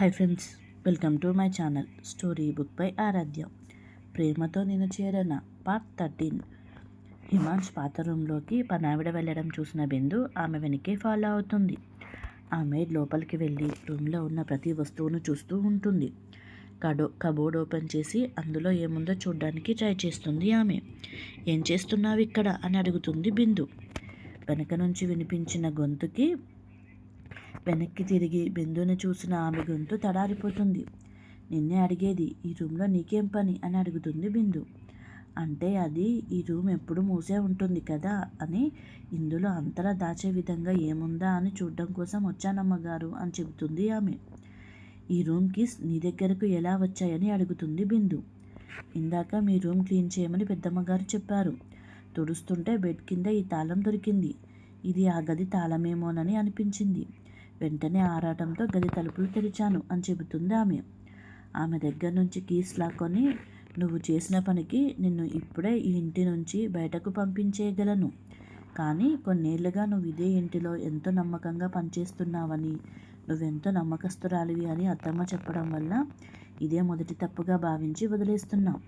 Hi friends welcome to my channel story book by Aradhya. ప్రేమతో నేను చేరన part thirteen. Himansh పాత రూమ్లోకి పనావిడ వెళ్ళడం చూసిన బిందు ఆమె వెనకే ఫాలో అవుతుంది. ఆమె లోపలికి వెళ్ళి రూమ్లో ఉన్న ప్రతి వస్తువును చూస్తూ ఉంటుంది. కడో కబోర్డ్ ఓపెన్ చేసి అందులో ఏముందో చూడడానికి ట్రై చేస్తుంది ఆమె. ఏం చేస్తున్నావు ఇక్కడ? అని అడుగుతుంది బిందు. వెనక నుంచి వినిపించిన గొంతుకి వెనక్కి తిరిగి బిందుని చూసిన ఆమె గొంతు తడారిపోతుంది. నిన్నే అడిగేది ఈ రూమ్లో నీకేం పని? అని అడుగుతుంది బిందు. అంటే అది ఈ రూమ్ ఎప్పుడు మూసే ఉంటుంది కదా అని ఇందులో అంతలా దాచే విధంగా ఏముందా అని చూడడం కోసం వచ్చానమ్మగారు అని చెబుతుంది ఆమె. ఈ రూమ్ నీ దగ్గరకు ఎలా వచ్చాయని అడుగుతుంది బిందు. ఇందాక మీ రూమ్ క్లీన్ చేయమని పెద్దమ్మగారు చెప్పారు. తుడుస్తుంటే బెడ్ కింద ఈ తాళం దొరికింది. ఇది ఆ గది తాళమేమోనని అనిపించింది. వెంటనే ఆరాటంతో గది తలుపులు తెరిచాను అని చెబుతుంది ఆమె. ఆమె దగ్గర నుంచి కీస్ లాక్కొని నువ్వు చేసిన పనికి నిన్ను ఇప్పుడే ఈ ఇంటి నుంచి బయటకు పంపించేయగలను. కానీ కొన్నేళ్ళుగా నువ్వు ఇదే ఇంటిలో ఎంతో నమ్మకంగా పనిచేస్తున్నావని నువ్వెంతో నమ్మకస్తురాలివి అని అత్తమ్మ చెప్పడం వల్ల ఇదే మొదటి తప్పుగా భావించి వదిలేస్తున్నావు.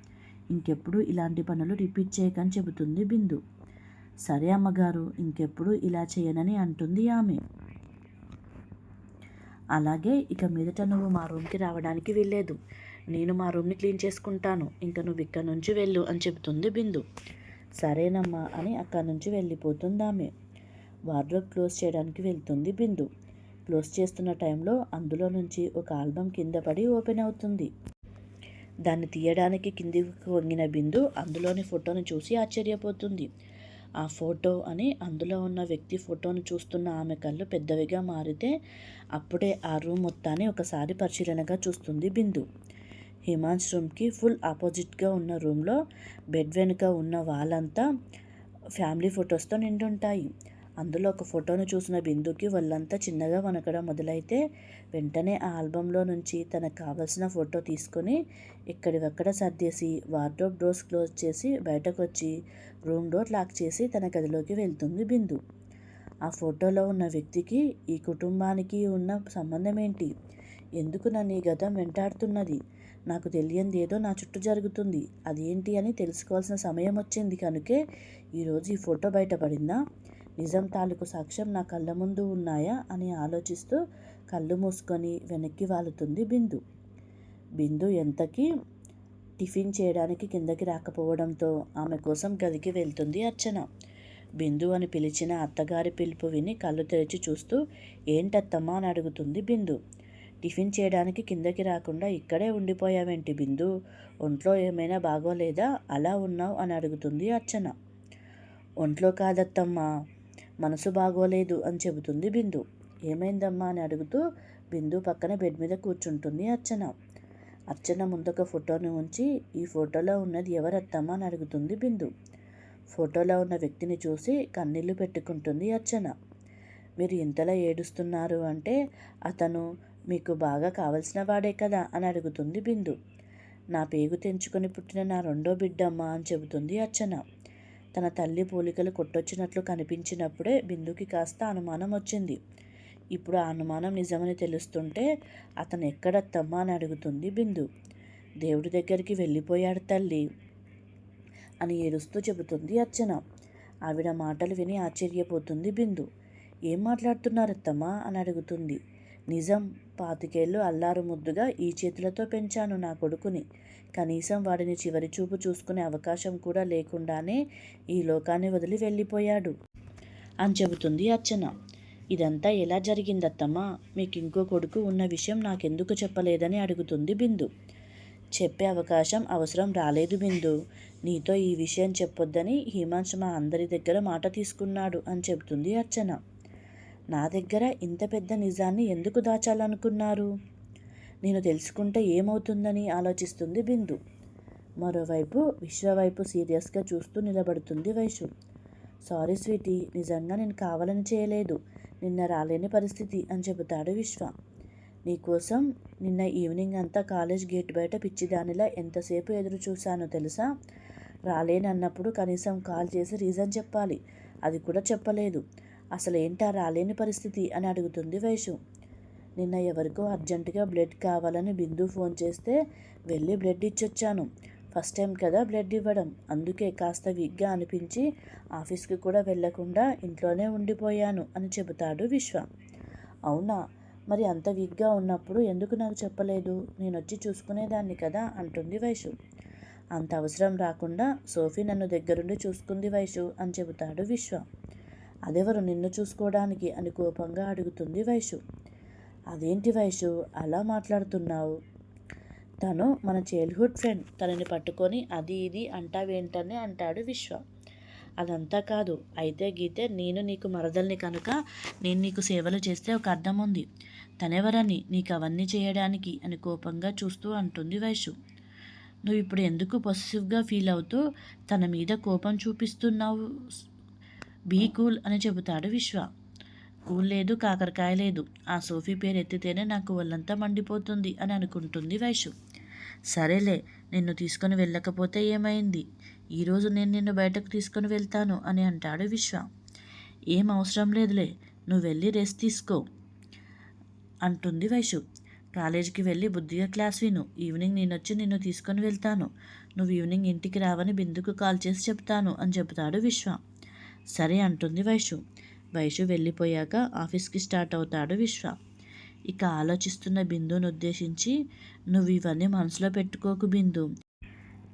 ఇంకెప్పుడు ఇలాంటి పనులు రిపీట్ చేయకని చెబుతుంది బిందు. సరే అమ్మగారు ఇంకెప్పుడు ఇలా చేయనని అంటుంది ఆమె. అలాగే ఇక మీదట నువ్వు మా రూమ్కి రావడానికి వీల్లేదు. నేను మా రూమ్ని క్లీన్ చేసుకుంటాను. ఇంకా నువ్వు ఇక్కడ నుంచి వెళ్ళు అని చెబుతుంది బిందు. సరేనమ్మా అని అక్కడి నుంచి వెళ్ళిపోతుంది ఆమె. వార్డ్రోబ్ క్లోజ్ చేయడానికి వెళ్తుంది బిందు. క్లోజ్ చేస్తున్న టైంలో అందులో నుంచి ఒక ఆల్బమ్ కింద పడి ఓపెన్ అవుతుంది. దాన్ని తీయడానికి కిందికి వంగిన బిందు అందులోని ఫోటోని చూసి ఆశ్చర్యపోతుంది. ఆ ఫోటో అని అందులో ఉన్న వ్యక్తి ఫోటోను చూస్తున్న ఆమె కళ్ళు పెద్దవిగా మారితే అప్పుడే ఆ రూమ్ మొత్తాన్ని ఒకసారి పరిశీలనగా చూస్తుంది బిందు. హిమాన్స్ రూమ్కి ఫుల్ ఆపోజిట్గా ఉన్న రూమ్లో బెడ్ వెనుక ఉన్న వాళ్ళంతా ఫ్యామిలీ ఫొటోస్తో నిండుంటాయి. అందులో ఒక ఫోటోను చూసిన బిందుకి వాళ్ళంతా చిన్నగా వనకడం మొదలైతే వెంటనే ఆ ఆల్బంలో నుంచి తనకు కావలసిన ఫోటో తీసుకొని ఇక్కడివక్కడ సర్దేసి వార్డ్రోబ్ డోర్స్ క్లోజ్ చేసి బయటకు వచ్చి రూమ్ డోర్ లాక్ చేసి తన గదిలోకి వెళ్తుంది బిందు. ఆ ఫోటోలో ఉన్న వ్యక్తికి ఈ కుటుంబానికి ఉన్న సంబంధం ఏంటి ఎందుకు నన్ను ఈ గతం వెంటాడుతున్నది? నాకు తెలియంది ఏదో నా చుట్టూ జరుగుతుంది. అదేంటి అని తెలుసుకోవాల్సిన సమయం వచ్చింది కనుకే ఈరోజు ఈ ఫోటో బయటపడిందా? నిజం తాలూకు సాక్ష్యం నా కళ్ళ ముందు ఉన్నాయా అని ఆలోచిస్తూ కళ్ళు మూసుకొని వెనక్కి వాలుతుంది బిందు. బిందు ఎంతకి టిఫిన్ చేయడానికి కిందకి రాకపోవడంతో ఆమె కోసం గదికి వెళ్తుంది అర్చన. బిందు అని పిలిచిన అత్తగారి పిలుపు విని కళ్ళు తెరిచి చూస్తూ ఏంటత్తమ్మా? అని అడుగుతుంది బిందు. టిఫిన్ చేయడానికి కిందకి రాకుండా ఇక్కడే ఉండిపోయావేంటి బిందు? ఒంట్లో ఏమైనా బాగోలేదా? అలా ఉన్నావు? అని అడుగుతుంది అర్చన. ఒంట్లో కాదత్తమ్మా. మనసు బాగోలేదు అని చెబుతుంది బిందు. ఏమైందమ్మా అని అడుగుతూ బిందు పక్కన బెడ్ మీద కూర్చుంటుంది అర్చన. అర్చన ముందొక ఫోటోని ఉంచి ఈ ఫోటోలో ఉన్నది ఎవరత్తమ్మా? అని అడుగుతుంది బిందు. ఫోటోలో ఉన్న వ్యక్తిని చూసి కన్నీళ్ళు పెట్టుకుంటుంది అర్చన. మీరు ఇంతలా ఏడుస్తున్నారు అంటే అతను మీకు బాగా కావలసిన వాడే కదా? అని అడుగుతుంది బిందు. నా పేగు తెంచుకొని పుట్టిన నా రెండో బిడ్డమ్మ అని చెబుతుంది అర్చన. తన తల్లి పోలికలు కొట్టొచ్చినట్లు కనిపించినప్పుడే బిందుకి కాస్త అనుమానం వచ్చింది. ఇప్పుడు ఆ అనుమానం నిజమని తెలుస్తుంటే అతను ఎక్కడత్తమ్మా అని అడుగుతుంది బిందు. దేవుడి దగ్గరికి వెళ్ళిపోయాడు తల్లి అని ఏడుస్తూ చెబుతుంది అర్చన. ఆవిడ మాటలు విని ఆశ్చర్యపోతుంది బిందు. ఏం మాట్లాడుతున్నారత్తమ్మా అని అడుగుతుంది. నిజం పాతికేళ్ళు అల్లారు ముద్దుగా ఈ చేతులతో పెంచాను నా కొడుకుని. కనీసం వాడిని చివరి చూపు చూసుకునే అవకాశం కూడా లేకుండానే ఈ లోకాన్ని వదిలి వెళ్ళిపోయాడు అని చెబుతుంది అర్చన. ఇదంతా ఎలా జరిగిందత్తమ్మా? మీకు ఇంకో కొడుకు ఉన్న విషయం నాకెందుకు చెప్పలేదని అడుగుతుంది బిందు. చెప్పే అవకాశం అవసరం రాలేదు బిందు. నీతో ఈ విషయం చెప్పొద్దని హిమాంశ్ మా అందరి దగ్గర మాట తీసుకున్నాడు అని చెబుతుంది అర్చన. నా దగ్గర ఇంత పెద్ద నిజాన్ని ఎందుకు దాచాలనుకున్నారు? నేను తెలుసుకుంటే ఏమవుతుందని ఆలోచిస్తుంది బిందు. మరోవైపు విశ్వవైపు సీరియస్గా చూస్తూ నిలబడుతుంది వైషు. సారీ స్వీటీ నిజంగా నేను కావాలని చేయలేదు. నిన్న రాలేని పరిస్థితి అని చెబుతాడు విశ్వ. నీకోసం నిన్న ఈవినింగ్ అంతా కాలేజ్ గేట్ బయట పిచ్చిదానిలా ఎంతసేపు ఎదురు చూశానో తెలుసా? రాలేనన్నప్పుడు కనీసం కాల్ చేసి రీజన్ చెప్పాలి. అది కూడా చెప్పలేదు. అసలు ఏంటా రాలేని పరిస్థితి అని అడుగుతుంది వైషు. నిన్న ఎవరికో అర్జెంటుగా బ్లడ్ కావాలని బిందు ఫోన్ చేస్తే వెళ్ళి బ్లడ్ ఇచ్చొచ్చాను. ఫస్ట్ టైం కదా బ్లడ్ ఇవ్వడం. అందుకే కాస్త వీక్గా అనిపించి ఆఫీస్కి కూడా వెళ్ళకుండా ఇంట్లోనే ఉండిపోయాను అని చెబుతాడు విశ్వ. అవునా? మరి అంత వీక్గా ఉన్నప్పుడు ఎందుకు నాకు చెప్పలేదు? నేను వచ్చి చూసుకునేదాన్ని కదా అంటుంది వైషు. అంత అవసరం రాకుండా సోఫీ నన్ను దగ్గరుండి చూసుకుంది వైషు అని చెబుతాడు విశ్వ. అదెవరు నిన్ను చూసుకోవడానికి అని కోపంగా అడుగుతుంది వైషు. అదేంటి వయసు అలా మాట్లాడుతున్నావు. తను మన చైల్డ్హుడ్ ఫ్రెండ్ తనని పట్టుకొని అది ఇది అంటావేంటని అంటాడు విశ్వ. అదంతా కాదు. అయితే గీతే నేను నీకు మరదల్ని కనుక నేను నీకు సేవలు చేస్తే ఒక అర్థం ఉంది. తనెవరని నీకు అవన్నీ చేయడానికి అని కోపంగా చూస్తూ అంటుంది వైషు. నువ్వు ఇప్పుడు ఎందుకు పొసిటివ్గా ఫీల్ అవుతూ తన మీద కోపం చూపిస్తున్నావు? బీ కూల్ అని చెబుతాడు విశ్వ. కూల్ లేదు కాకరకాయ లేదు ఆ సోఫీ పేరు ఎత్తితేనే నాకు ఒళ్ళంతా మండిపోతుంది అని అనుకుంటుంది వైషు. సరేలే నిన్ను తీసుకొని వెళ్ళకపోతే ఏమైంది? ఈరోజు నేను నిన్ను బయటకు తీసుకొని వెళ్తాను అని అంటాడు విశ్వ. ఏం అవసరం లేదులే నువ్వు వెళ్ళి రెస్ట్ తీసుకో అంటుంది వైషు. కాలేజీకి వెళ్ళి బుద్ధిగా క్లాస్ విను. ఈవినింగ్ నేను వచ్చి నిన్ను తీసుకొని వెళ్తాను. నువ్వు ఈవినింగ్ ఇంటికి రావని బిందుకు కాల్ చేసి చెప్తాను అని చెబుతాడు విశ్వ. సరే అంటుంది వైషు. వైషు వెళ్ళిపోయాక ఆఫీస్కి స్టార్ట్ అవుతాడు విశ్వ. ఇక ఆలోచిస్తున్న బిందుని ఉద్దేశించి నువ్వు ఇవన్నీ మనసులో పెట్టుకోకు బిందు.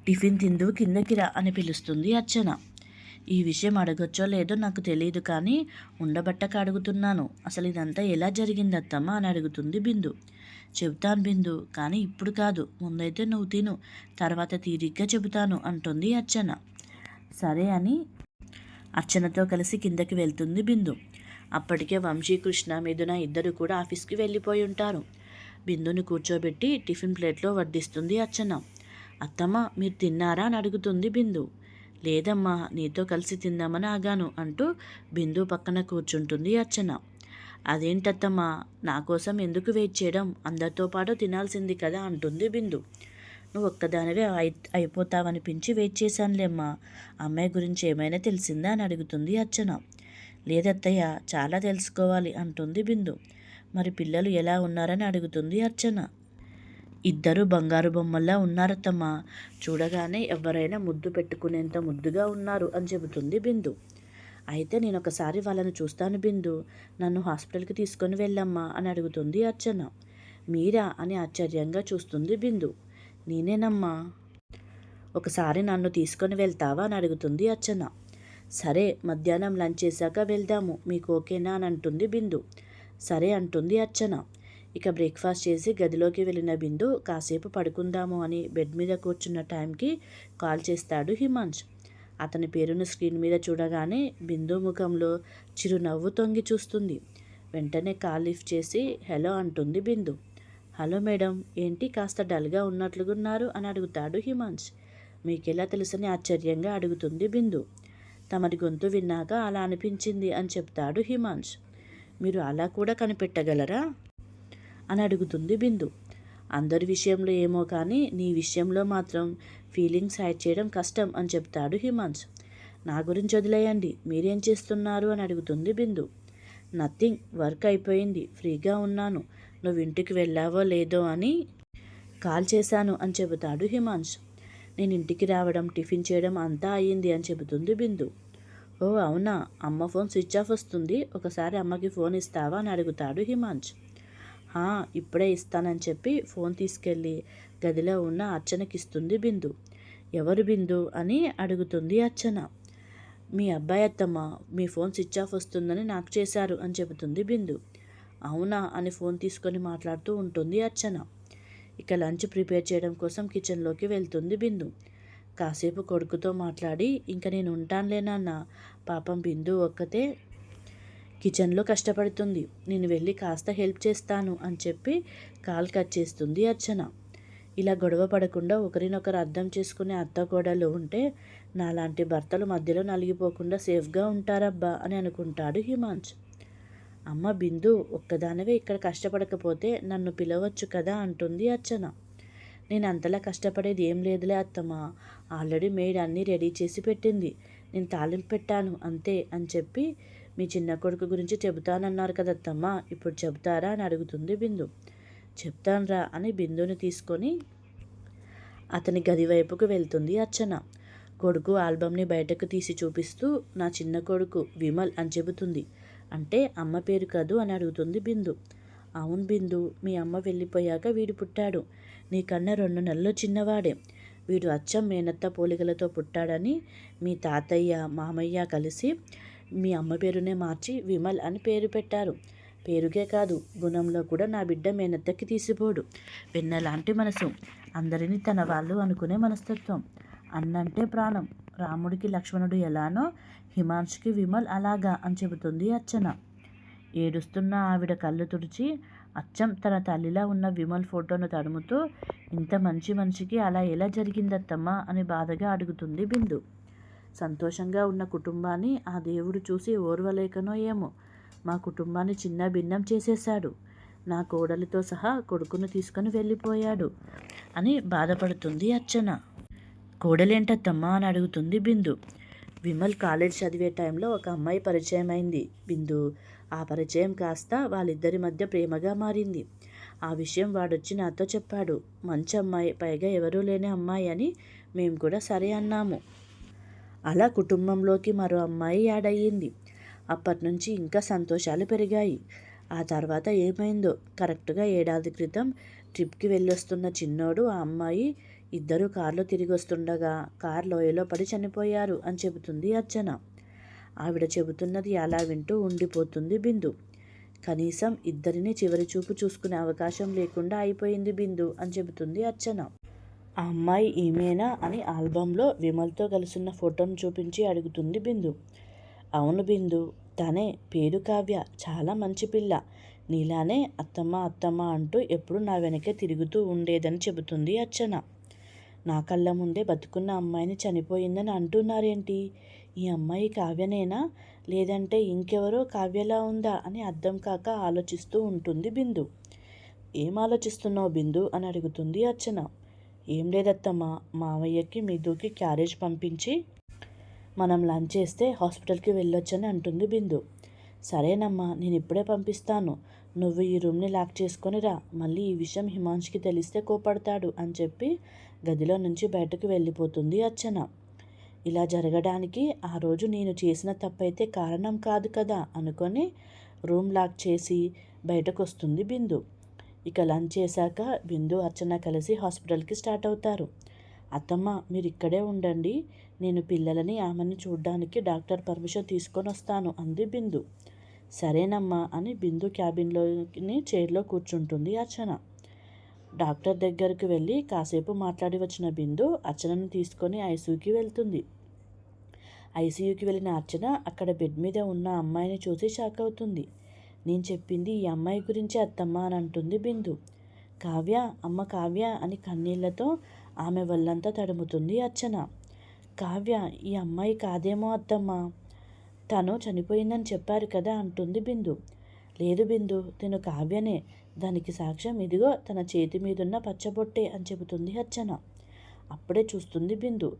టిఫిన్ తిందు కిందకి రా అని పిలుస్తుంది అర్చన. ఈ విషయం అడగొచ్చో లేదో నాకు తెలియదు కానీ ఉండబట్టక అడుగుతున్నాను. అసలు ఇదంతా ఎలా జరిగింది అత్తమ్మ అని అడుగుతుంది బిందు. చెబుతాను బిందు కానీ ఇప్పుడు కాదు. ముందైతే నువ్వు తిను. తర్వాత తీరిగ్గా చెబుతాను అంటుంది అర్చన. సరే అని అర్చనతో కలిసి కిందకి వెళ్తుంది బిందు. అప్పటికే వంశీ కృష్ణ మిథున ఇద్దరు కూడా ఆఫీస్కి వెళ్ళిపోయి ఉంటారు. బిందుని కూర్చోబెట్టి టిఫిన్ ప్లేట్లో వడ్డిస్తుంది అర్చన. అత్తమ్మ మీరు తిన్నారా? అని అడుగుతుంది బిందు. లేదమ్మా నీతో కలిసి తిందామని ఆగాను అంటూ బిందు పక్కన కూర్చుంటుంది అర్చన. అదేంటత్తమ్మా నా కోసం ఎందుకు వెయిట్ చేయడం? అందరితో పాటు తినాల్సింది కదా అంటుంది బిందు. నువ్వు ఒక్కదానివే అయి అయిపోతావనిపించి వెయిట్ చేశానులేమ్మా. అమ్మాయి గురించి ఏమైనా తెలిసిందా అని అడుగుతుంది అర్చన. లేదత్తయ్య చాలా తెలుసుకోవాలి అంటుంది బిందు. మరి పిల్లలు ఎలా ఉన్నారని అడుగుతుంది అర్చన. ఇద్దరు బంగారు బొమ్మల్లా ఉన్నారత్తమ్మ. చూడగానే ఎవరైనా ముద్దు పెట్టుకునేంత ముద్దుగా ఉన్నారు అని చెబుతుంది బిందు. అయితే నేను ఒకసారి వాళ్ళని చూస్తాను బిందు. నన్ను హాస్పిటల్కి తీసుకొని వెళ్ళమ్మా అని అడుగుతుంది అర్చన. మీరా అని ఆశ్చర్యంగా చూస్తుంది బిందు. నేనేనమ్మా. ఒకసారి నన్ను తీసుకొని వెళ్తావా అని అడుగుతుంది అర్చన. సరే మధ్యాహ్నం లంచ్ చేశాక వెళ్దాము మీకు ఓకేనా అని అంటుంది బిందు. సరే అంటుంది అర్చన. ఇక బ్రేక్ఫాస్ట్ చేసి గదిలోకి వెళ్ళిన బిందు కాసేపు పడుకుందాము అని బెడ్ మీద కూర్చున్న టైంకి కాల్ చేస్తాడు హిమాంష్ అతని పేరును స్క్రీన్ మీద చూడగానే బిందు ముఖంలో చిరునవ్వు తొంగి చూస్తుంది. వెంటనే కాల్ లిఫ్ట్ చేసి హలో అంటుంది బిందు. హలో మేడం ఏంటి కాస్త డల్గా ఉన్నట్లుగున్నారు? అని అడుగుతాడు హిమాంష్ మీకెలా తెలుసని ఆశ్చర్యంగా అడుగుతుంది బిందు. తమరి గొంతు విన్నాక అలా అనిపించింది అని చెప్తాడు హిమాంష్ మీరు అలా కూడా కనిపెట్టగలరా? అని అడుగుతుంది బిందు. అందరి విషయంలో ఏమో కానీ నీ విషయంలో మాత్రం ఫీలింగ్స్ హైడ్ చేయడం కష్టం అని చెప్తాడు హిమాంష్ నా గురించి వదిలేయండి మీరేం చేస్తున్నారు? అని అడుగుతుంది బిందు. నథింగ్ వర్క్ అయిపోయింది ఫ్రీగా ఉన్నాను. నువ్వు ఇంటికి వెళ్ళావో లేదో అని కాల్ చేశాను అని చెబుతాడు హిమాంష్ నేను ఇంటికి రావడం టిఫిన్ చేయడం అంతా అయ్యింది అని చెబుతుంది బిందు. ఓ అవునా? అమ్మ ఫోన్ స్విచ్ ఆఫ్ వస్తుంది. ఒకసారి అమ్మకి ఫోన్ ఇస్తావా అని అడుగుతాడు హిమాంష్ "హా, ఇప్పుడే ఇస్తానని చెప్పి ఫోన్ తీసుకెళ్ళి గదిలో ఉన్న అర్చనకి ఇస్తుంది బిందు. ఎవరు బిందు అని అడుగుతుంది అర్చన. మీ అబ్బాయి అత్తమ్మ మీ ఫోన్ స్విచ్ ఆఫ్ వస్తుందని నాకు చేశారు అని చెబుతుంది బిందు. అవునా అని ఫోన్ తీసుకొని మాట్లాడుతూ ఉంటుంది అర్చన. ఇక లంచ్ ప్రిపేర్ చేయడం కోసం కిచెన్లోకి వెళ్తుంది బిందు. కాసేపు కొడుకుతో మాట్లాడి ఇంక నేను ఉంటానులే నాన్న. పాపం బిందు ఒక్కతే కిచెన్లో కష్టపడుతుంది. నేను వెళ్ళి కాస్త హెల్ప్ చేస్తాను అని చెప్పి కాల్ కట్ చేస్తుంది అర్చన. ఇలా గొడవ పడకుండా ఒకరినొకరు అర్థం చేసుకునే అత్త కోడలు ఉంటే నాలాంటి భర్తలు మధ్యలో నలిగిపోకుండా సేఫ్గా ఉంటారబ్బా అని అనుకుంటాడు హిమాంచ్ అమ్మ బిందు ఒక్కదానివే ఇక్కడ కష్టపడకపోతే నన్ను పిలవచ్చు కదా అంటుంది అర్చన. నేను అంతలా కష్టపడేది ఏం లేదులే అత్తమ్మ. ఆల్రెడీ మేడ్ అన్నీ రెడీ చేసి పెట్టింది. నేను తాలింపు పెట్టాను అంతే అని చెప్పి మీ చిన్న కొడుకు గురించి చెబుతానన్నారు కదత్తమ్మా ఇప్పుడు చెబుతారా అని అడుగుతుంది బిందు. చెప్తాన్రా అని బిందుని తీసుకొని అతని గది వైపుకు వెళ్తుంది అర్చన. కొడుకు ఆల్బమ్ని బయటకు తీసి చూపిస్తూ నా చిన్న కొడుకు విమల్ అని చెబుతుంది. అంటే అమ్మ పేరు కాదు అని అడుగుతుంది బిందు. అవును బిందు మీ అమ్మ వెళ్ళిపోయాక వీడు పుట్టాడు. నీకన్నా రెండు నెలలు చిన్నవాడే. వీడు అచ్చం మేనత్త పోలికలతో పుట్టాడని మీ తాతయ్య మామయ్య కలిసి మీ అమ్మ పేరునే మార్చి విమల్ అని పేరు పెట్టారు. పేరుకే కాదు గుణంలో కూడా నా బిడ్డ మేనత్తకి తీసిపోడు. వెన్నలాంటి మనసు. అందరినీ తన వాళ్ళు అనుకునే మనస్తత్వం. అన్నంటే ప్రాణం. రాముడికి లక్ష్మణుడు ఎలానో హిమాంష్కి విమల్ అలాగా అని చెబుతుంది అర్చన. ఏడుస్తున్న ఆవిడ కళ్ళు తుడిచి అచ్చం తన తల్లిలా ఉన్న విమల్ ఫోటోను తడుముతూ ఇంత మంచి మనిషికి అలా ఎలా జరిగిందత్తమ్మా? అని బాధగా అడుగుతుంది బిందు. సంతోషంగా ఉన్న కుటుంబాన్ని ఆ దేవుడు చూసి ఓర్వలేకనో ఏమో. మా కుటుంబాన్ని చిన్న భిన్నం చేసేశాడు. నా కోడలితో సహా కొడుకును తీసుకొని వెళ్ళిపోయాడు అని బాధపడుతుంది అర్చన. కోడలేంటత్తమ్మా? అని అడుగుతుంది బిందు. విమల్ కాలేజ్ చదివే టైంలో ఒక అమ్మాయి పరిచయం అయింది బిందు ఆ పరిచయం కాస్త వాళ్ళిద్దరి మధ్య ప్రేమగా మారింది. ఆ విషయం వాడొచ్చి నాతో చెప్పాడు. మంచి అమ్మాయి పైగా ఎవరూ లేని అమ్మాయి అని మేము కూడా సరే అన్నాము. అలా కుటుంబంలోకి మరో అమ్మాయి యాడ్ అయ్యింది. అప్పటి నుంచి ఇంకా సంతోషాలు పెరిగాయి. ఆ తర్వాత ఏమైందో కరెక్ట్గా ఏడాది క్రితం ట్రిప్కి వెళ్ళొస్తున్న చిన్నోడు ఆ అమ్మాయి ఇద్దరు కారులో తిరిగి వస్తుండగా కార్ లోయలో పడి చనిపోయారు అని చెబుతుంది అర్చన. ఆవిడ చెబుతున్నది అలా వింటూ ఉండిపోతుంది బిందు. కనీసం ఇద్దరిని చివరి చూపు చూసుకునే అవకాశం లేకుండా అయిపోయింది బిందు అని చెబుతుంది అర్చన. ఆ అమ్మాయి ఈమెనా అని ఆల్బంలో విమల్తో కలిసిన ఫోటోను చూపించి అడుగుతుంది బిందు. అవును బిందు తనే పేరు కావ్య చాలా మంచి పిల్ల. నీలానే అత్తమ్మ అత్తమ్మ అంటూ ఎప్పుడు నా వెనకే తిరుగుతూ ఉండేదని చెబుతుంది అర్చన. నా కళ్ళ ముందే బతుకున్న అమ్మాయిని చనిపోయిందని అంటున్నారేంటి? ఈ అమ్మాయి కావ్యనేనా? లేదంటే ఇంకెవరో కావ్యలా ఉందా అని అర్థం కాక ఆలోచిస్తూ ఉంటుంది బిందు. ఏం ఆలోచిస్తున్నావు బిందు? అని అడుగుతుంది అర్చన. ఏం లేదత్తమ్మా మావయ్యకి మీదుకి క్యారేజ్ పంపించి మనం లంచ్ చేస్తే హాస్పిటల్కి వెళ్ళొచ్చని అంటుంది బిందు. సరేనమ్మా నేను ఇప్పుడే పంపిస్తాను. నువ్వు ఈ రూమ్ని లాక్ చేసుకొని రా. మళ్ళీ ఈ విషయం హిమాంష్కి తెలిస్తే కోపడతాడు అని చెప్పి గదిలో నుంచి బయటకు వెళ్ళిపోతుంది అర్చన. ఇలా జరగడానికి ఆ రోజు నేను చేసిన తప్పైతే కారణం కాదు కదా అనుకొని రూమ్ లాక్ చేసి బయటకు వస్తుంది బిందు. ఇక లంచ్ చేశాక బిందు అర్చన కలిసి హాస్పిటల్కి స్టార్ట్ అవుతారు. అత్తమ్మ మీరు ఇక్కడే ఉండండి. నేను పిల్లలని ఆమెని చూడ్డానికి డాక్టర్ పర్మిషన్ తీసుకొని వస్తాను అంది బిందు. సరేనమ్మా అని బిందు క్యాబిన్లోని చైర్లో కూర్చుంటుంది అర్చన. డాక్టర్ దగ్గరకు వెళ్ళి కాసేపు మాట్లాడి వచ్చిన బిందు అర్చనను తీసుకొని ఐసీయూకి వెళ్తుంది. ఐసీయూకి వెళ్ళిన అర్చన అక్కడ బెడ్ మీద ఉన్న అమ్మాయిని చూసి షాక్ అవుతుంది. నేను చెప్పింది ఈ అమ్మాయి గురించి అత్తమ్మ అని అంటుంది బిందు. కావ్య అమ్మ కావ్య అని కన్నీళ్ళతో ఆమె వల్లంతా తడుముతుంది అర్చన. కావ్య ఈ అమ్మాయి కాదేమో అత్తమ్మ. తను చనిపోయిందని చెప్పారు కదా అంటుంది బిందు. లేదు బిందు తిను కావ్యనే. దానికి సాక్ష్యం ఇదిగో తన చేతి మీదున్న పచ్చబొట్టే అని చెబుతుంది అర్చన. అప్పుడే చూస్తుంది బిందు.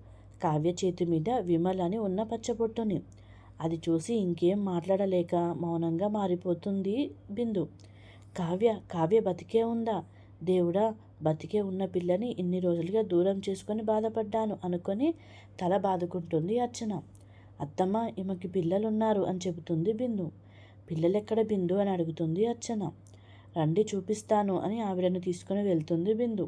కావ్య చేతి మీద విమల్ అని ఉన్న పచ్చబొట్టుని. అది చూసి ఇంకేం మాట్లాడలేక మౌనంగా మారిపోతుంది బిందు. కావ్య కావ్య బతికే ఉందా? దేవుడా బతికే ఉన్న పిల్లని ఇన్ని రోజులుగా దూరం చేసుకొని బాధపడ్డాను అనుకొని తల బాదుకుంటుంది అర్చన. అత్తమ్మ ఈమెకి పిల్లలున్నారు అని చెబుతుంది బిందు. పిల్లలెక్కడ బిందు అని అడుగుతుంది అర్చన. రండి చూపిస్తాను అని ఆవిడను తీసుకుని వెళ్తుంది బిందు.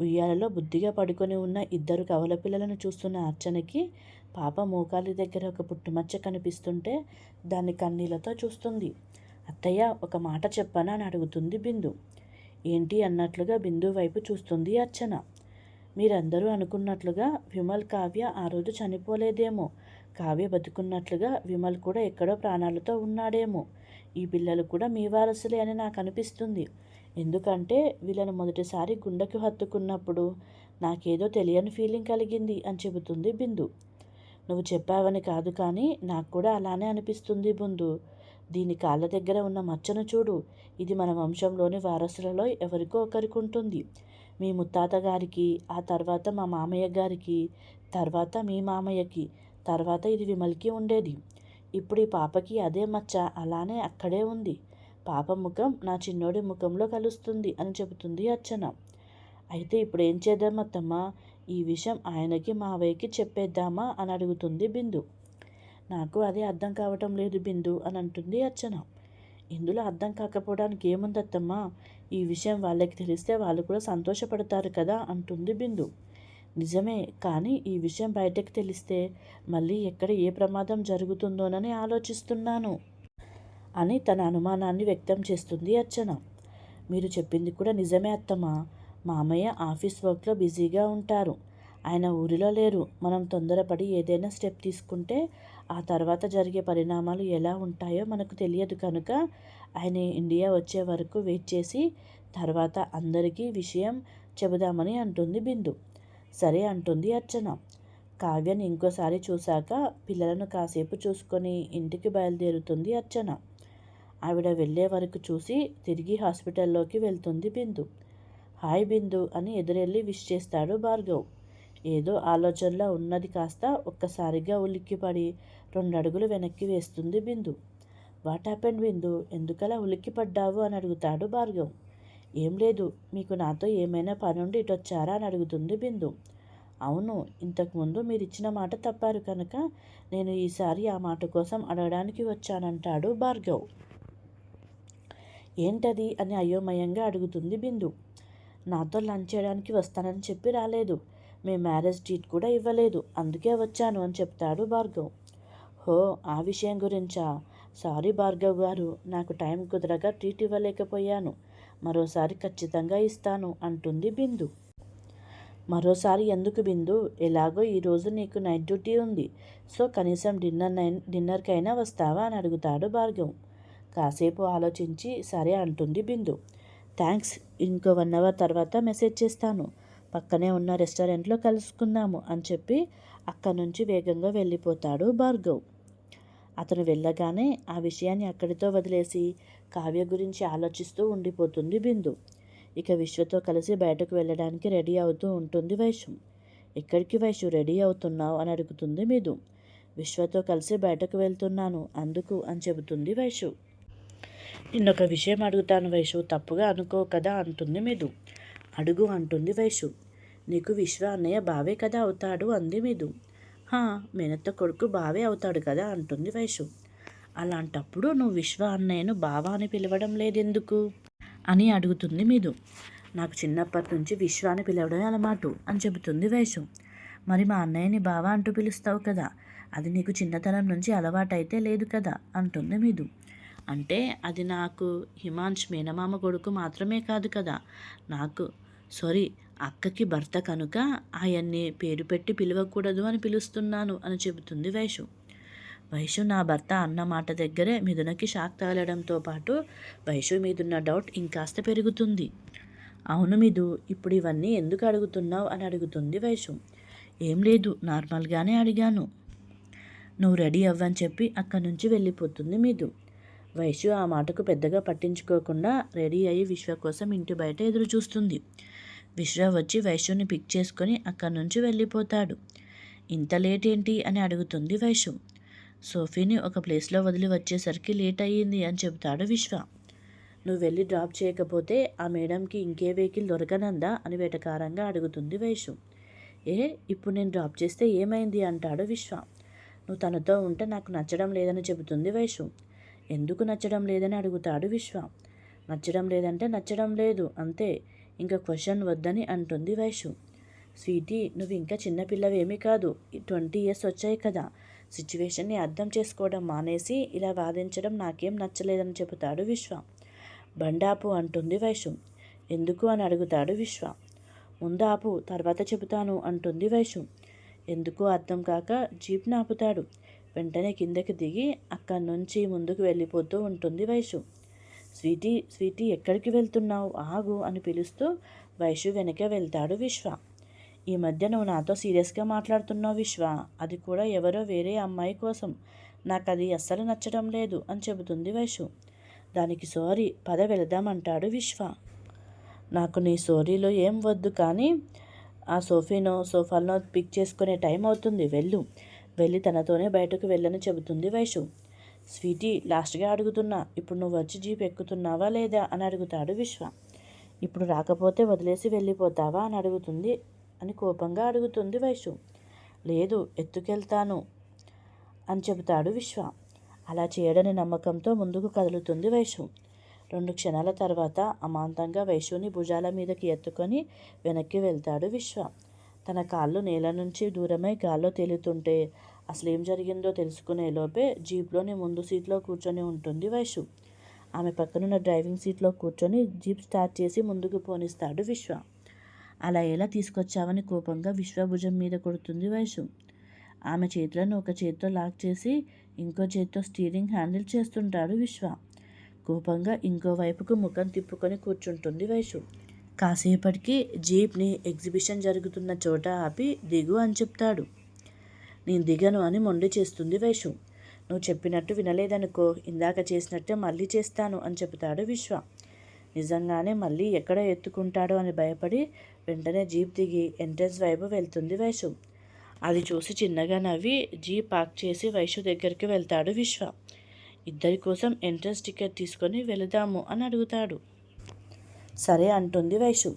ఉయ్యాలలో బుద్ధిగా పడుకొని ఉన్న ఇద్దరు కవల పిల్లలను చూస్తున్న అర్చనకి పాప మోకాలి దగ్గర ఒక పుట్టుమచ్చ కనిపిస్తుంటే దాన్ని కన్నీళ్ళతో చూస్తుంది. అత్తయ్య ఒక మాట చెప్పనా అని అడుగుతుంది బిందు. ఏంటి అన్నట్లుగా బిందు వైపు చూస్తుంది అర్చన. మీరందరూ అనుకున్నట్లుగా విమల్ కావ్య ఆ రోజు చనిపోలేదేమో. కావ్య బతుకున్నట్లుగా విమల్ కూడా ఎక్కడో ప్రాణాలతో ఉన్నాడేమో. ఈ పిల్లలు కూడా మీ వారసులే అని నాకు అనిపిస్తుంది ఎందుకంటే వీళ్ళను మొదటిసారి గుండెకు హత్తుకున్నప్పుడు నాకేదో తెలియని ఫీలింగ్ కలిగింది అని చెబుతుంది బిందు. నువ్వు చెప్పావని కాదు కానీ నాకు కూడా అలానే అనిపిస్తుంది బిందు. దీని కాళ్ళ దగ్గర ఉన్న మచ్చను చూడు. ఇది మన వంశంలోని వారసులలో ఎవరికో ఒకరికి ఉంటుంది మీ ముత్తాత గారికి ఆ తర్వాత మా మామయ్య గారికి తర్వాత మీ మామయ్యకి తర్వాత ఇది విమల్కి ఉండేది. ఇప్పుడు ఈ పాపకి అదే మచ్చ అలానే అక్కడే ఉంది. పాప ముఖం నా చిన్నోడి ముఖంలో కలుస్తుంది అని చెబుతుంది అర్చన. అయితే ఇప్పుడు ఏం చేద్దాం అత్తమ్మ? ఈ విషయం ఆయనకి మావయ్యకి చెప్పేద్దామా అని అడుగుతుంది బిందు. నాకు అదే అర్థం కావటం లేదు బిందు అని అంటుంది అర్చన. ఇందులో అర్థం కాకపోవడానికి ఏముంది ఈ విషయం వాళ్ళకి తెలిస్తే వాళ్ళు కూడా సంతోషపడతారు కదా అంటుంది బిందు. నిజమే కానీ ఈ విషయం బయటకు తెలిస్తే మళ్ళీ ఎక్కడ ఏ ప్రమాదం జరుగుతుందోనని ఆలోచిస్తున్నాను అని తన అనుమానాన్ని వ్యక్తం చేస్తుంది అర్చన. మీరు చెప్పింది కూడా నిజమే అత్తమ్మ. మామయ్య ఆఫీస్ వర్క్లో బిజీగా ఉంటారు. ఆయన ఊరిలో లేరు. మనం తొందరపడి ఏదైనా స్టెప్ తీసుకుంటే ఆ తర్వాత జరిగే పరిణామాలు ఎలా ఉంటాయో మనకు తెలియదు కనుక ఆయన ఇండియా వచ్చే వరకు వెయిట్ చేసి తర్వాత అందరికీ విషయం చెబుదామని అంటుంది బిందు. సరే అంటుంది అర్చన. కావ్యని ఇంకోసారి చూశాక పిల్లలను కాసేపు చూసుకొని ఇంటికి బయలుదేరుతుంది అర్చన. ఆవిడ వెళ్ళే వరకు చూసి తిరిగి హాస్పిటల్లోకి వెళ్తుంది బిందు. హాయ్ బిందు అని ఎదురెళ్ళి విష్ చేస్తాడు భార్గవ్. ఏదో ఆలోచనలో ఉన్నది కాస్త ఒక్కసారిగా ఉలిక్కిపడి రెండు అడుగులు వెనక్కి వేస్తుంది బిందు. వాట్ హ్యాపెండ్ బిందు? ఎందుకలా ఉలిక్కిపడ్డావు అని అడుగుతాడు భార్గవ్. ఏం లేదు మీకు నాతో ఏమైనా పనుండి ఇటొచ్చారా? అని అడుగుతుంది బిందు. అవును ఇంతకుముందు మీరు ఇచ్చిన మాట తప్పారు కనుక నేను ఈసారి ఆ మాట కోసం అడగడానికి వచ్చానంటాడు భార్గవ్. ఏంటది? అని అయోమయంగా అడుగుతుంది బిందు. నాతో లంచ్ చేయడానికి వస్తానని చెప్పి రాలేదు. మీ మ్యారేజ్ డీట్ కూడా ఇవ్వలేదు. అందుకే వచ్చాను అని చెప్తాడు భార్గవ్. హో ఆ విషయం గురించా? సారీ భార్గవ్ గారు నాకు టైం కుదరగా ట్రీట్ ఇవ్వలేకపోయాను. మరోసారి ఖచ్చితంగా ఇస్తాను అంటుంది బిందు. మరోసారి ఎందుకు బిందు? ఎలాగో ఈరోజు నీకు నైట్ డ్యూటీ ఉంది. సో కనీసం డిన్నర్ నైన్ డిన్నర్కైనా వస్తావా అని అడుగుతాడు భార్గవ్. కాసేపు ఆలోచించి సరే అంటుంది బిందు. థ్యాంక్స్ ఇంకో వన్ అవర్ తర్వాత మెసేజ్ చేస్తాను. పక్కనే ఉన్న రెస్టారెంట్లో కలుసుకుందాము అని చెప్పి అక్కడి నుంచి వేగంగా వెళ్ళిపోతాడు భార్గవ్. అతను వెళ్ళగానే ఆ విషయాన్ని అక్కడితో వదిలేసి కావ్య గురించి ఆలోచిస్తూ ఉండిపోతుంది బిందు. ఇక విశ్వతో కలిసి బయటకు వెళ్ళడానికి రెడీ అవుతూ ఉంటుంది వైశ్యం ఎక్కడికి వైశ్యు రెడీ అవుతున్నావు? అని అడుగుతుంది మీదు విశ్వతో కలిసి బయటకు వెళ్తున్నాను అందుకు అని చెబుతుంది వైషు నిన్నొక విషయం అడుగుతాను వైషు తప్పుగా అనుకో కదా అంటుంది మీదు అడుగు అంటుంది వైశు నీకు విశ్వ అన్నయ్య బావే కదా అవుతాడు అంది మీదు హా మేనత్త కొడుకు బావే అవుతాడు కదా అంటుంది వైశు అలాంటప్పుడు నువ్వు విశ్వ అన్నయ్యను బావా అని పిలవడం లేదెందుకు? అని అడుగుతుంది మీదు నాకు చిన్నప్పటి నుంచి విశ్వ అని పిలవడం అలవాటు అని చెబుతుంది వేషం. మరి మా అన్నయ్యని బావా అంటూ పిలుస్తావు కదా అది నీకు చిన్నతనం నుంచి అలవాటైతే లేదు కదా అంటుంది మీదు అంటే అది నాకు హిమాంష్ మేనమామ కొడుకు మాత్రమే కాదు కదా నాకు సారీ అక్కకి భర్త కనుక ఆయన్ని పేరు పెట్టి పిలవకూడదు అని పిలుస్తున్నాను అని చెబుతుంది వైషు. వైషు నా భర్త అన్న మాట దగ్గరే మిథునకి షాక్ తగలడంతో పాటు వైషు మీదున్న డౌట్ ఇంకాస్త పెరుగుతుంది. అవును మీదు ఇప్పుడు ఇవన్నీ ఎందుకు అడుగుతున్నావు? అని అడుగుతుంది వైషు ఏం లేదు నార్మల్గానే అడిగాను. నువ్వు రెడీ అవ్వని చెప్పి అక్కడి నుంచి వెళ్ళిపోతుంది మీదు వైషు ఆ మాటకు పెద్దగా పట్టించుకోకుండా రెడీ అయ్యి విశ్వ కోసం ఇంటి బయట ఎదురు చూస్తుంది విశ్వ వచ్చి వైశ్యుని పిక్ చేసుకొని అక్కడి నుంచి వెళ్ళిపోతాడు. ఇంత లేట్ ఏంటి అని అడుగుతుంది వైషు సోఫీని ఒక ప్లేస్లో వదిలి వచ్చేసరికి లేట్ అయ్యింది అని చెబుతాడు విశ్వ. నువ్వు వెళ్ళి డ్రాప్ చేయకపోతే ఆ మేడంకి ఇంకే వెహికల్ దొరకనందా అని వేటకారంగా అడుగుతుంది వైషు. ఏ ఇప్పుడు నేను డ్రాప్ చేస్తే ఏమైంది అంటాడు విశ్వ. నువ్వు తనతో ఉంటే నాకు నచ్చడం లేదని చెబుతుంది వైషు. ఎందుకు నచ్చడం లేదని అడుగుతాడు విశ్వ. నచ్చడం లేదంటే నచ్చడం లేదు అంతే. ఇంకా క్వశ్చన్ వద్దని అంటుంది వైషు. స్వీటీ నువ్వు ఇంకా చిన్నపిల్లవేమీ కాదు. ట్వంటీ ఇయర్స్ వచ్చాయి కదా. సిచ్యువేషన్ని అర్థం చేసుకోవడం మానేసి ఇలా వాదించడం నాకేం నచ్చలేదని చెబుతాడు విశ్వ. బండాపు అంటుంది వైషు ఎందుకు అని అడుగుతాడు విశ్వ. ముందాపు తర్వాత చెబుతాను అంటుంది వైషు ఎందుకు అర్థం కాక జీప్ని ఆపుతాడు వెంటనే కిందకి దిగి అక్కడి నుంచి ముందుకు వెళ్ళిపోతూ ఉంటుంది వైషు స్వీటీ స్వీటీ ఎక్కడికి వెళ్తున్నావు? ఆగు అని పిలుస్తూ వైషు వెనక వెళ్తాడు విశ్వ. ఈ మధ్య నువ్వు నాతో సీరియస్గా మాట్లాడుతున్నావు విశ్వ. అది కూడా ఎవరో వేరే అమ్మాయి కోసం. నాకు అది అస్సలు నచ్చడం లేదు అని చెబుతుంది వైషు. దానికి సారీ పద వెళదామంటాడు విశ్వ. నాకు నీ సోరీలో ఏం వద్దు కానీ ఆ సోఫీనో సోఫాలో పిక్ చేసుకునే టైం అవుతుంది. వెళ్ళు. వెళ్ళి తనతోనే బయటకు వెళ్ళని చెబుతుంది వైషు. స్వీటీ లాస్ట్గా అడుగుతున్నా ఇప్పుడు నువ్వు వచ్చి జీప్ ఎక్కుతున్నావా లేదా అని అడుగుతాడు విశ్వ. ఇప్పుడు రాకపోతే వదిలేసి వెళ్ళిపోతావా అని అడుగుతుంది అని కోపంగా అడుగుతుంది వైషు లేదు ఎత్తుకెళ్తాను అని చెబుతాడు విశ్వ. అలా చేయడని నమ్మకంతో ముందుకు కదులుతుంది వైషు రెండు క్షణాల తర్వాత అమాంతంగా వైషుని భుజాల మీదకి ఎత్తుకొని వెనక్కి వెళ్తాడు విశ్వ. తన కాళ్ళు నేల నుంచి దూరమై గాల్లో తేలుతుంటే అసలు ఏం జరిగిందో తెలుసుకునే లోపే జీప్లోని ముందు సీట్లో కూర్చొని ఉంటుంది వైషు ఆమె పక్కనున్న డ్రైవింగ్ సీట్లో కూర్చొని జీప్ స్టార్ట్ చేసి ముందుకు పోనిస్తాడు విశ్వ. అలా ఎలా తీసుకొచ్చావని కోపంగా విశ్వభుజం మీద కొడుతుంది వైషు ఆమె చేతులను ఒక చేత్తో లాక్ చేసి ఇంకో చేత్తో స్టీరింగ్ హ్యాండిల్ చేస్తుంటాడు విశ్వ. కోపంగా ఇంకో వైపుకు ముఖం తిప్పుకొని కూర్చుంటుంది వైషు కాసేపటికి జీప్ని ఎగ్జిబిషన్ జరుగుతున్న చోట ఆపి దిగు అని చెప్తాడు. నేను దిగను అని మొండి చేస్తుంది వైషు నువ్వు చెప్పినట్టు వినలేదనుకో ఇందాక చేసినట్టే మళ్ళీ చేస్తాను అని చెబుతాడు విశ్వ. నిజంగానే మళ్ళీ ఎక్కడ ఎత్తుకుంటాడో అని భయపడి వెంటనే జీప్ దిగి ఎంట్రన్స్ వైపు వెళ్తుంది వైశు అది చూసి చిన్నగా నవ్వి జీప్ పార్క్ చేసి వైశు దగ్గరికి వెళ్తాడు విశ్వ. ఇద్దరి కోసం ఎంట్రన్స్ టికెట్ తీసుకొని వెళదాము అని అడుగుతాడు. సరే అంటుంది వైశు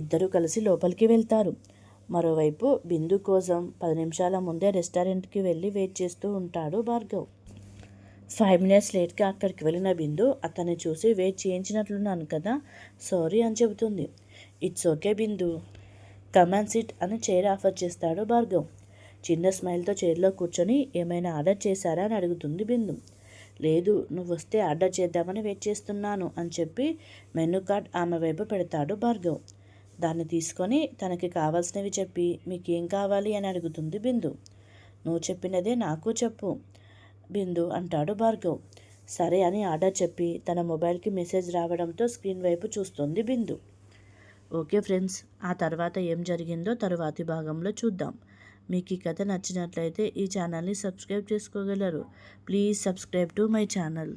ఇద్దరు కలిసి లోపలికి వెళ్తారు. మరోవైపు బిందు కోసం పది నిమిషాల ముందే రెస్టారెంట్కి వెళ్ళి వెయిట్ చేస్తూ ఉంటాడు భార్గవ్. ఫైవ్ మినిట్స్ లేట్గా అక్కడికి వెళ్ళిన బిందు అతన్ని చూసి వెయిట్ చేయించినట్లున్నాను కదా సారీ అని చెబుతుంది. It's okay Bindu. Come on sit అని చైర్ ఆఫర్ చేస్తాడు భార్గవ్. చిన్న స్మైల్తో చైర్లో కూర్చొని ఏమైనా ఆర్డర్ చేశారా అని అడుగుతుంది బిందు. లేదు నువ్వు వస్తే ఆర్డర్ చేద్దామని వెయిట్ చేస్తున్నాను అని చెప్పి మెనూ కార్డ్ ఆమె వైపు పెడతాడు భార్గవ్. దాన్ని తీసుకొని తనకి కావాల్సినవి చెప్పి మీకేం కావాలి? అని అడుగుతుంది బిందు. నువ్వు చెప్పినదే నాకు చెప్పు. బిందు అంటాడు భార్గవ్. సరే అని ఆర్డర్ చెప్పి తన మొబైల్కి మెసేజ్ రావడంతో స్క్రీన్ వైపు చూస్తుంది బిందు. ఓకే ఫ్రెండ్స్ ఆ తర్వాత ఏం జరిగిందో తరువాతి భాగంలో చూద్దాం. మీకు ఈ కథ నచ్చినట్లయితే ఈ ఛానల్ని సబ్స్క్రైబ్ చేసుకోగలరు. Please subscribe to my channel.